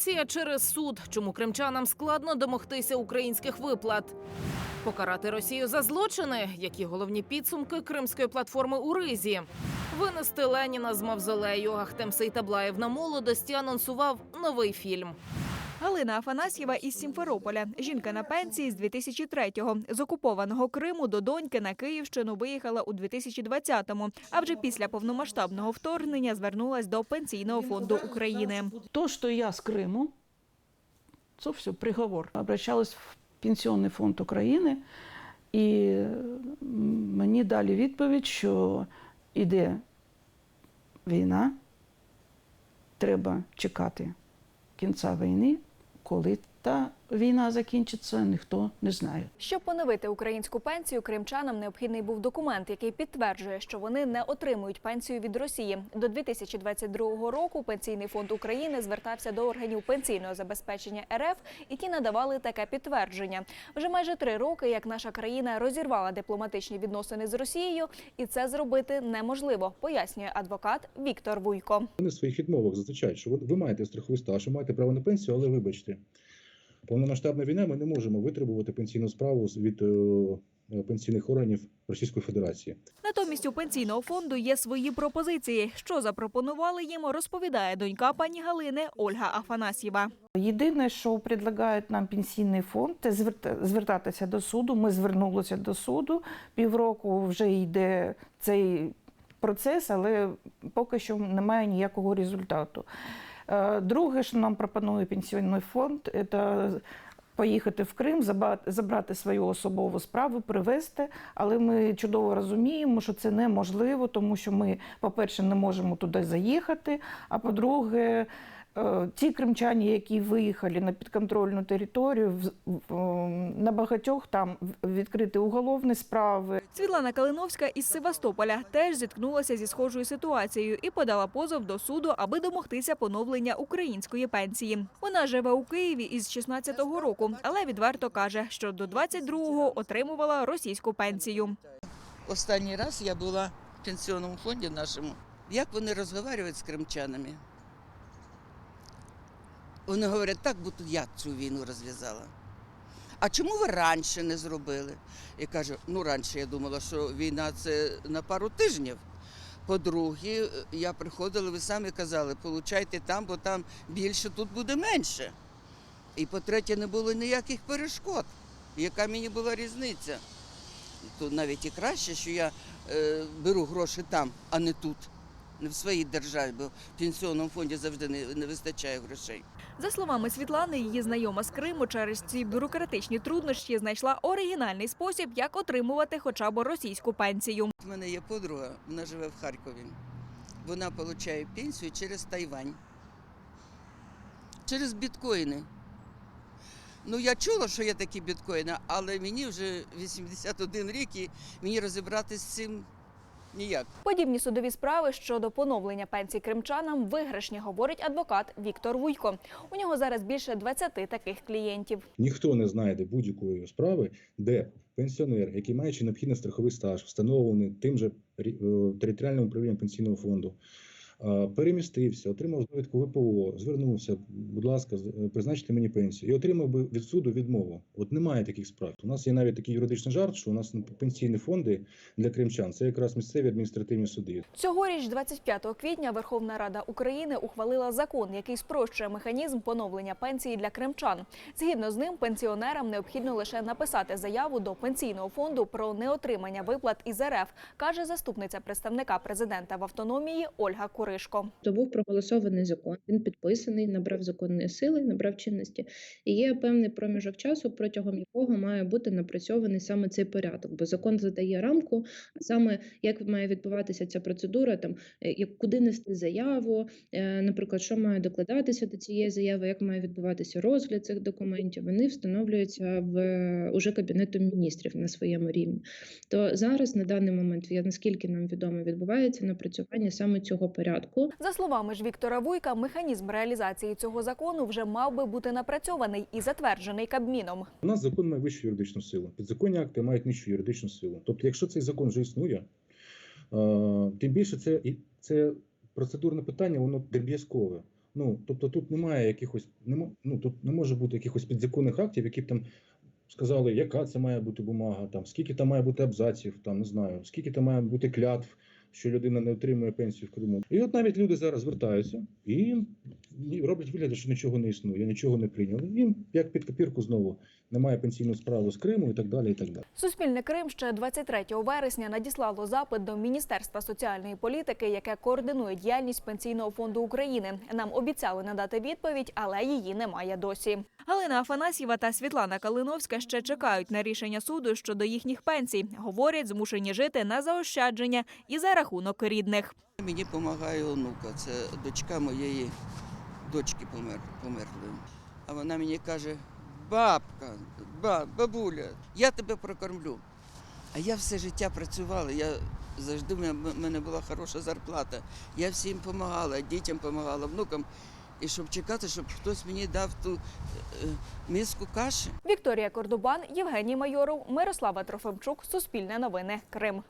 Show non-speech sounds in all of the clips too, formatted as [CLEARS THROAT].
Пенсія через суд. Чому кримчанам складно домогтися українських виплат? Покарати Росію за злочини, які головні підсумки кримської платформи у Ризі. Винести Леніна з мавзолею. Ахтем Сейтаблаєв на молодості анонсував новий фільм. Галина Афанасьєва із Сімферополя. Жінка на пенсії з 2003-го. З окупованого Криму до доньки на Київщину виїхала у 2020-му, а вже після повномасштабного вторгнення звернулась до Пенсійного фонду України. То, что я с Крыму, це все приговор. Обращалась в Пенсіонний фонд України, і мені дали відповідь, що іде війна, треба чекати кінця війни, коли та війна закінчиться, ніхто не знає. Щоб поновити українську пенсію, кримчанам необхідний був документ, який підтверджує, що вони не отримують пенсію від Росії. До 2022 року Пенсійний фонд України звертався до органів пенсійного забезпечення РФ, і ті надавали таке підтвердження. Вже майже три роки, як наша країна розірвала дипломатичні відносини з Росією, і це зробити неможливо, пояснює адвокат Віктор Вуйко. Вони в своїх відмовах зазначають, що ви, ви маєте страховий стаж, ви маєте право на пенсію, але вибачте, повномасштабна війна, ми не можемо витребувати пенсійну справу з- від е, пенсійних органів Російської Федерації. Натомість у пенсійного фонду є свої пропозиції. Що запропонували їм, розповідає донька пані Галини Ольга Афанасьєва. Єдине, що предлагає нам пенсійний фонд, це зверта- звертатися до суду. Ми звернулися до суду. Півроку вже йде цей процес, але поки що немає ніякого результату. Е, Друге, що нам пропонує пенсійний фонд, це поїхати в Крим, забрати свою особову справу, привезти. Але ми чудово розуміємо, що це неможливо, тому що ми, по-перше, не можемо туди заїхати. А по-друге, ті кримчані, які виїхали на підконтрольну територію, ем, на багатьох там відкриті уголовні справи. Світлана Калиновська із Севастополя теж зіткнулася зі схожою ситуацією і подала позов до суду, аби домогтися поновлення української пенсії. Вона живе у Києві із 16-го року, але відверто каже, що до 22-го отримувала російську пенсію. Останній раз я була в пенсіонному фонді нашому. Як вони розмовляють з кримчанами? Вони говорять, так, будто я цю війну розв'язала. А чому ви раніше не зробили? Я кажу, ну раніше я думала, що війна це на пару тижнів. По-друге, я приходила, ви самі казали, получайте там, бо там більше, тут буде менше. І по-третє, не було ніяких перешкод. Яка мені була різниця? То навіть і краще, що я е, беру гроші там, а не тут, не в своїй державі, бо в пенсіонному фонді завжди не, не вистачає грошей. За словами Світлани, її знайома з Криму через ці бюрократичні труднощі знайшла оригінальний спосіб, як отримувати хоча б російську пенсію. У мене є подруга, вона живе в Харкові. Вона отримує пенсію через Тайвань, через біткоїни. Ну, я чула, що є такі біткоїни, але мені вже 81 рік і мені розібратися з цим ніяк. Подібні судові справи щодо поновлення пенсій кримчанам виграшні, говорить адвокат Віктор Вуйко. У нього зараз більше 20 таких клієнтів. Ніхто не знайде будь-якої справи, де пенсіонер, який має чи необхідний страховий стаж, встановлений тим же е, територіальним управлінням пенсійного фонду, перемістився, отримав довідку ВПО, звернувся, будь ласка, е, призначте мені пенсію, і отримав би від суду відмову. От немає таких справ. У нас є навіть такий юридичний жарт, що у нас пенсійні фонди для кримчан це якраз місцеві адміністративні суди. Цьогоріч, 25 квітня, Верховна Рада України ухвалила закон, який спрощує механізм поновлення пенсії для кримчан. Згідно з ним, пенсіонерам необхідно лише написати заяву до пенсійного фонду про неотримання виплат із РФ, каже заступниця представника президента в автономії Ольга Куришко. То був проголосований закон. Він підписаний, набрав законної сили, набрав чинності. І є певний проміжок часу, протягом якого має бути напрацьований саме цей порядок. Бо закон задає рамку, саме як має відбуватися ця процедура, там е, як куди нести заяву, е, наприклад, що має докладатися до цієї заяви, як має відбуватися розгляд цих документів. Вони встановлюються в е, уже кабінетом міністрів на своєму рівні. То зараз на даний момент, я наскільки нам відомо, відбувається напрацювання саме цього порядку. За словами ж Віктора Вуйка, механізм реалізації цього закону вже мав би бути напрацьований і затверджений Кабміном. У нас закон має вищу юридичну силу. Підзаконні акти мають нижчу юридичну силу. Тобто, якщо цей закон вже існує, е, тим більше це, і- це процедурне питання, воно дріб'язкове. Ну тобто тут немає якихось, нема, ну тут не може бути якихось підзаконних актів, які б там сказали, яка це має бути бумага, там скільки там має бути абзаців, там не знаю, скільки там має бути клятв, що людина не отримує пенсію в Криму. І от навіть люди зараз звертаються і роблять вигляд, що нічого не існує, нічого не прийняли. Їм як під копірку знову немає пенсійну справу з Криму і так далі. І так далі. Суспільне Крим ще 23 вересня надіслало запит до Міністерства соціальної політики, яке координує діяльність Пенсійного фонду України. Нам обіцяли надати відповідь, але її немає досі. Галина Афанасьєва та Світлана Калиновська ще чекають на рішення суду щодо їхніх пенсій. Говорять, змушені жити на заощадження і за рахунок рідних. Мені допомагає онука, це дочка моєї дочки помер, померлої. А вона мені каже: бабка, ба, бабуля, я тебе прокормлю. А я все життя працювала, я завжди в мене- була хороша зарплата. Я всім допомагала, дітям допомагала, внукам. І щоб чекати, щоб хтось мені дав ту е, миску каші. Вікторія Кордубан, Євгеній Майоров, Мирослава Трофимчук, Суспільне новини, Крим.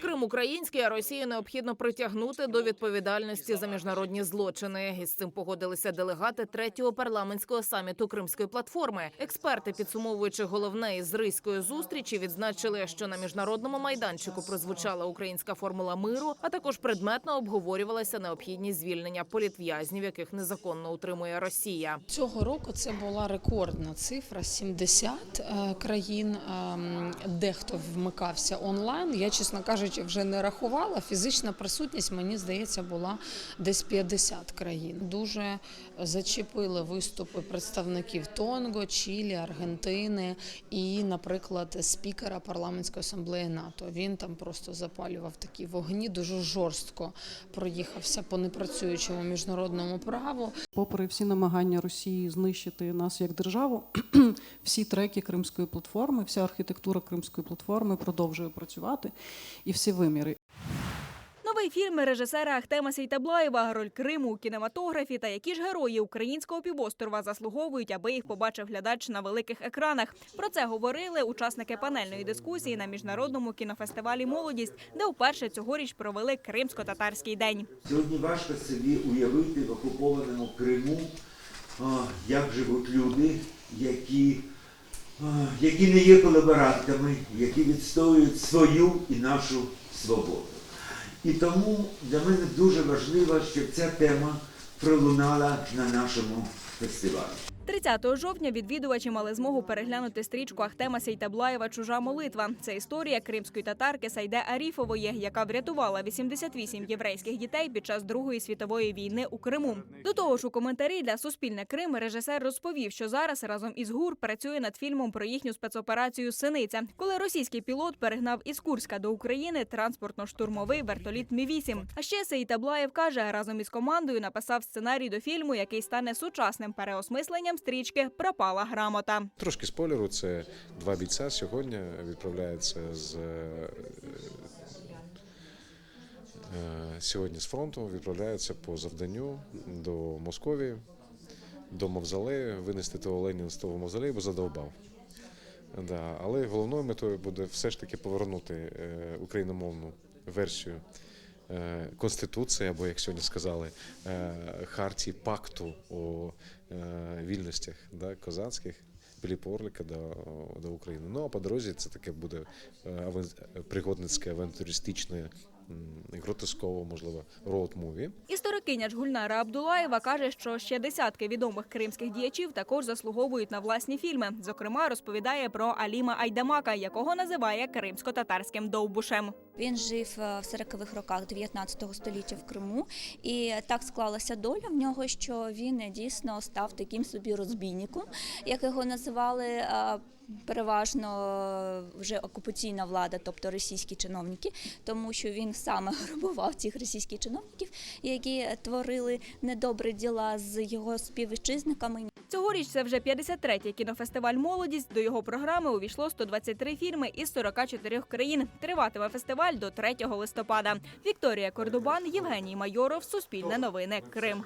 Крим український, а Росію необхідно притягнути до відповідальності за міжнародні злочини. Із цим погодилися делегати третього парламентського саміту Кримської платформи. Експерти, підсумовуючи головне із ризької зустрічі, відзначили, що на міжнародному майданчику прозвучала українська формула миру, а також предметно обговорювалася необхідність звільнення політв'язнів, яких незаконно утримує Росія. Цього року це була рекордна цифра 70 е, країн. ем, Дехто вмикався онлайн. Я, чесно кажучи, вже не рахувала. Фізична присутність, мені здається, була десь 50 країн. Дуже зачепили виступи представників Тонго, Чилі, Аргентини і, наприклад, спікера парламентської асамблеї НАТО. Він там просто запалював такі вогні, дуже жорстко проїхався по непрацюючому міжнародному праву. Попри всі намагання Росії знищити нас як державу, [CLEARS THROAT] всі треки Кримської платформи, вся архітектура Кримської платформи продовжує працювати, і всі виміри Новий фільм режисера Ахтема Сейтаблаєва роль Криму у кінематографі та які ж герої українського півострова заслуговують, аби їх побачив глядач на великих екранах. Про це говорили учасники панельної дискусії на міжнародному кінофестивалі Молодість, де вперше цьогоріч провели кримсько-татарський день. Сьогодні важко собі уявити в окупованому Криму, як живуть люди, які, які не є колаборантами, які відстоюють свою і нашу свободу. І тому для мене дуже важливо, щоб ця тема пролунала на нашому фестивалі. 30 жовтня відвідувачі мали змогу переглянути стрічку Ахтема Сейтаблаєва Чужа молитва. Це історія кримської татарки Сайде Аріфової, яка врятувала 88 єврейських дітей під час Другої світової війни у Криму. До того ж, у коментарі для Суспільне Крим режисер розповів, що зараз разом із ГУР працює над фільмом про їхню спецоперацію Синиця, коли російський пілот перегнав із Курська до України транспортно-штурмовий вертоліт Мі 8 А ще Сейтаблаєв каже, разом із командою написав сценарій до фільму, який стане сучасним переосмисленням стрічки Пропала грамота. Трошки спойлеру, це два бійця сьогодні відправляються з е, е, сьогодні з фронту, відправляються по завданню до Московії, до Мавзолею, винести того Леніна з того Мавзолею, бо задовбав. Да, але головною метою буде все ж таки повернути е, україномовну версію Конституції, або як сьогодні сказали, е, хартії пакту о е, вільностях да, козацьких. біліпорлика до, до України. Ну а по дорозі це таке буде е, пригодницьке, авантюристичне, м, гротесково, можливо, роуд-муві. Історикиня Джгульнара Абдулаєва каже, що ще десятки відомих кримських діячів також заслуговують на власні фільми. Зокрема, розповідає про Аліма Айдамака, якого називає кримсько-татарським довбушем. Він жив е, в 40-х роках 19 століття в Криму, і так склалася доля в нього, що він е, дійсно став таким собі розбійником, як його називали. Переважно вже окупаційна влада, тобто російські чиновники, тому що він саме [LAUGHS] грабував цих російських чиновників, які творили недобрі діла з його співвітчизниками. Цьогоріч це вже 53-й кінофестиваль Молодість. До його програми увійшло 123 фільми із 44 країн. Триватиме фестиваль до 3 листопада. Вікторія Кордубан, Євгеній Майоров, Суспільне новини, Крим.